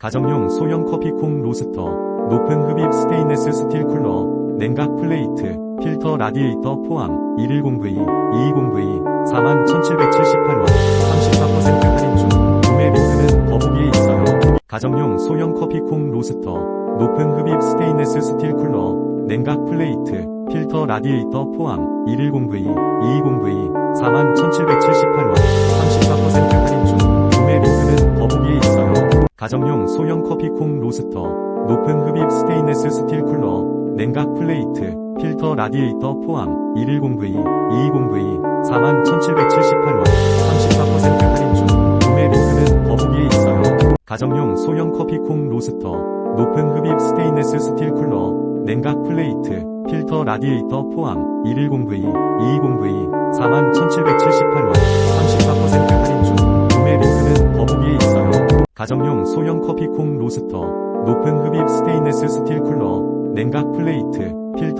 가정용 소형 커피콩 로스터, 높은 흡입 스테인레스 스틸 쿨러, 냉각 플레이트, 필터 라디에이터 포함 110V, 220V 41,778원 34% 할인 중 구매 링크는 더보기에 있어요. 가정용 소형 커피콩 로스터, 높은 흡입 스테인레스 스틸 쿨러, 냉각 플레이트, 필터 라디에이터 포함 110V, 220V 41,778 가정용 소형 커피콩 로스터, 높은 흡입 스테인레스 스틸 쿨러, 냉각 플레이트, 필터 라디에이터 포함 110V, 220V 41,778원 34% 할인 중 구매 링크는 더보기에 있어요. 가정용 소형 커피콩 로스터, 높은 흡입 스테인레스 스틸 쿨러, 냉각 플레이트, 필터 라디에이터 포함 110V, 220V 41,778원 가정용 소형 커피콩 로스터, 높은 흡입 스테인레스 스틸 쿨러, 냉각 플레이트, 필터